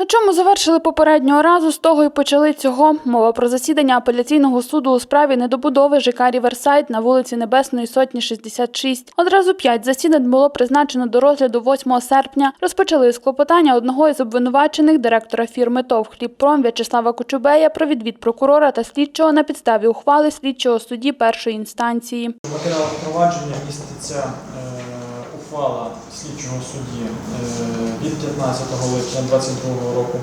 На чому завершили попереднього разу, з того й почали цього. Мова про засідання апеляційного суду у справі недобудови ЖК «Ріверсайд» на вулиці Небесної Сотні, 66. Одразу п'ять засідань було призначено до розгляду 8 серпня. Розпочали з клопотання одного із обвинувачених директора фірми ТОВ «Хлібпром» В'ячеслава Кочубея про відвід прокурора та слідчого на підставі ухвали слідчого судді першої інстанції. В матеріалах провадження міститься ухвала слідчого судді е, від 15 липня 2022 року,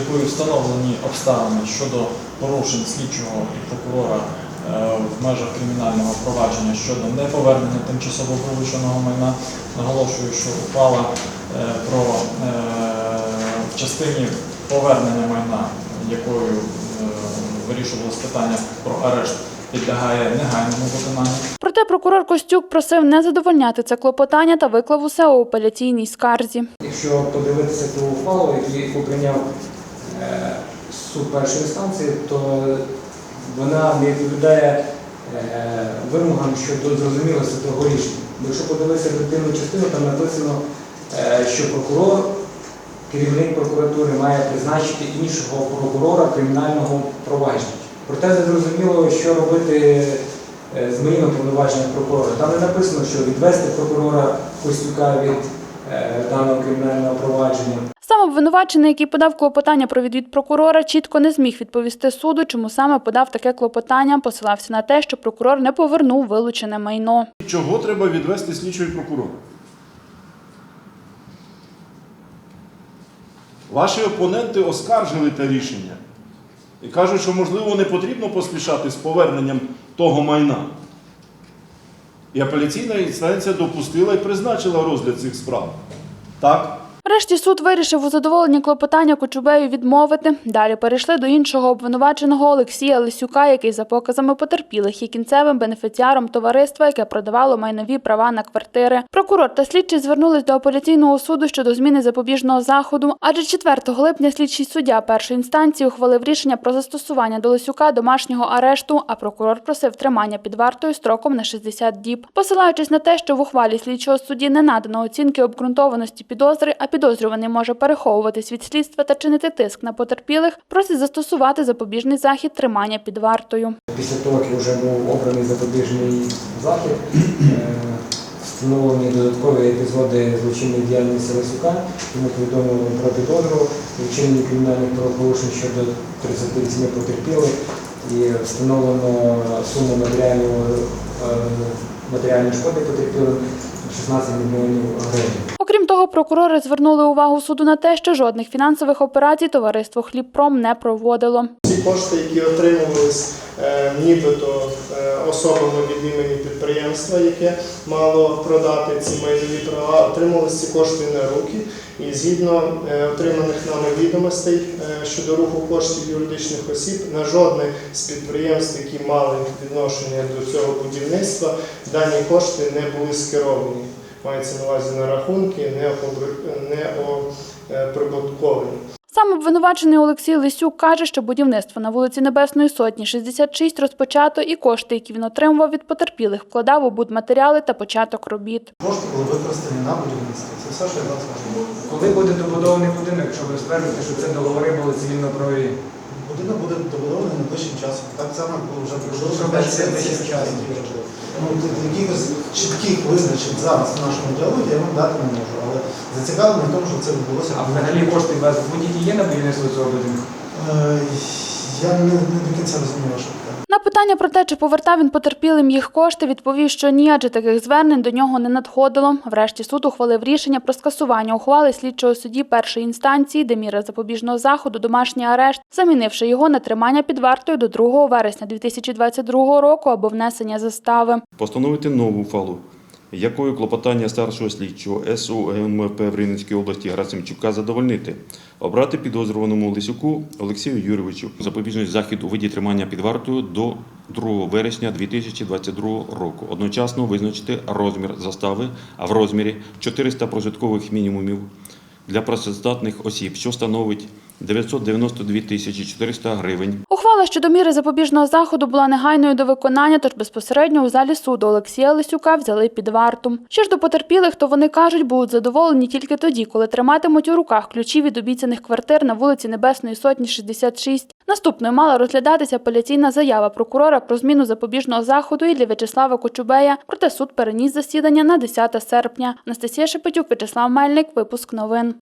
якою встановлені обставини щодо порушень слідчого і прокурора е, в межах кримінального провадження щодо неповернення тимчасово вилученого майна. Наголошую, що ухвала е, про в частині повернення майна, якою вирішувалось питання про арешт, підлягає негайному виконанню. Проте прокурор Костюк просив не задовольняти це клопотання та виклав усе у апеляційній скарзі. Якщо подивитися ту ухвалу, яку прийняв е, суд першої інстанції, то вона не відповідає е, вимогам щодо зрозумілості того рішення. Якщо подивитися дитину частину, там написано, е, що прокурор, керівник прокуратури має призначити іншого прокурора кримінального провадження. Проте не зрозуміло, що робити е, з моїми повноваженнями прокурора. Там не написано, що відвести прокурора Костюка від е, даного кримінального провадження. Сам обвинувачений, який подав клопотання про відвід прокурора, чітко не зміг відповісти суду, чому саме подав таке клопотання, посилався на те, що прокурор не повернув вилучене майно. Чого треба відвести слідчого і прокурора? Ваші опоненти оскаржили те рішення і кажуть, що можливо не потрібно поспішати з поверненням того майна. І апеляційна інстанція допустила і призначила розгляд цих справ. Так? Врешті суд вирішив у задоволенні клопотання Кочубею відмовити. Далі перейшли до іншого обвинуваченого Олексія Лисюка, який за показами потерпілих є кінцевим бенефіціаром товариства, яке продавало майнові права на квартири. Прокурор та слідчий звернулись до апеляційного суду щодо зміни запобіжного заходу. Адже 4 липня слідчий суддя першої інстанції ухвалив рішення про застосування до Лисюка домашнього арешту, а прокурор просив тримання під вартою строком на 60 діб. Посилаючись на те, що в ухвалі слідчого судді не надано оцінки обґрунтованості підозри, а підозрюваний може переховуватись від слідства та чинити тиск на потерпілих, просить застосувати запобіжний захід тримання під вартою. Після того, як вже був обраний запобіжний захід, е, встановлені додаткові епізоди злочинної діяльності Лисюка, йому повідомили про підозру, вчинені кримінальних правопорушень щодо 38 потерпілих і встановлено суму е, матеріальної шкоди потерпілим 16 мільйонів гривень. Прокурори звернули увагу суду на те, що жодних фінансових операцій товариство Хлібпром не проводило. Ці кошти, які отримувались е, нібито е, особами від імені підприємства, яке мало продати ці майнові права, отримувалися ці кошти на руки. І згідно е, отриманих нами відомостей щодо руху коштів юридичних осіб, на жодне з підприємств, які мали відношення до цього будівництва, дані кошти не були скеровані. Мається на увазі на рахунки, не опобр- Сам обвинувачений Олексій Лисюк каже, що будівництво на вулиці Небесної Сотні 66 розпочато і кошти, які він отримував від потерпілих, вкладав у будматеріали та початок робіт. Кошти були використані на будівництво. Це все, що я зараз можу. Коли буде добудований будинок, якщо ви стверджуєте, що це договори були цивільно-правові? Будинок буде добудований найближчим часом. Так само було вже продовжується. Ну, якихось чітких визначень зараз в нашому діалогі я вам дати не можу, але зацікавлений в тому, що це відбулося. А взагалі кошти у вас будь-які є на будівництво цього будинку? Е, Я не, до кінця розумію питання. На питання про те, чи повертав він потерпілим їх кошти, відповів, що ні, адже таких звернень до нього не надходило. Врешті суд ухвалив рішення про скасування ухвали слідчого судді першої інстанції, де міра запобіжного заходу домашній арешт, замінивши його на тримання під вартою до 2 вересня 2022 року або внесення застави. Постановити нову фалу, якою клопотання старшого слідчого СУ ГМП в Рівненській області Грацимчука задовольнити, обрати підозрюваному Лисюку Олексію Юрійовичу запобіжний захід у виді тримання під вартою до 2 вересня 2022 року. Одночасно визначити розмір застави, а в розмірі 400 прожиткових мінімумів для працездатних осіб, що становить 992 тисячі 400 гривень. Ухвала щодо міри запобіжного заходу була негайною до виконання, тож безпосередньо у залі суду Олексія Лисюка взяли під варту. Що ж до потерпілих, то вони кажуть, будуть задоволені тільки тоді, коли триматимуть у руках ключі від обіцяних квартир на вулиці Небесної Сотні, 66. Наступною мала розглядатися апеляційна заява прокурора про зміну запобіжного заходу і для В'ячеслава Кочубея, проте суд переніс засідання на 10 серпня. Анастасія Шепетюк, В'ячеслав Мельник, випуск новин.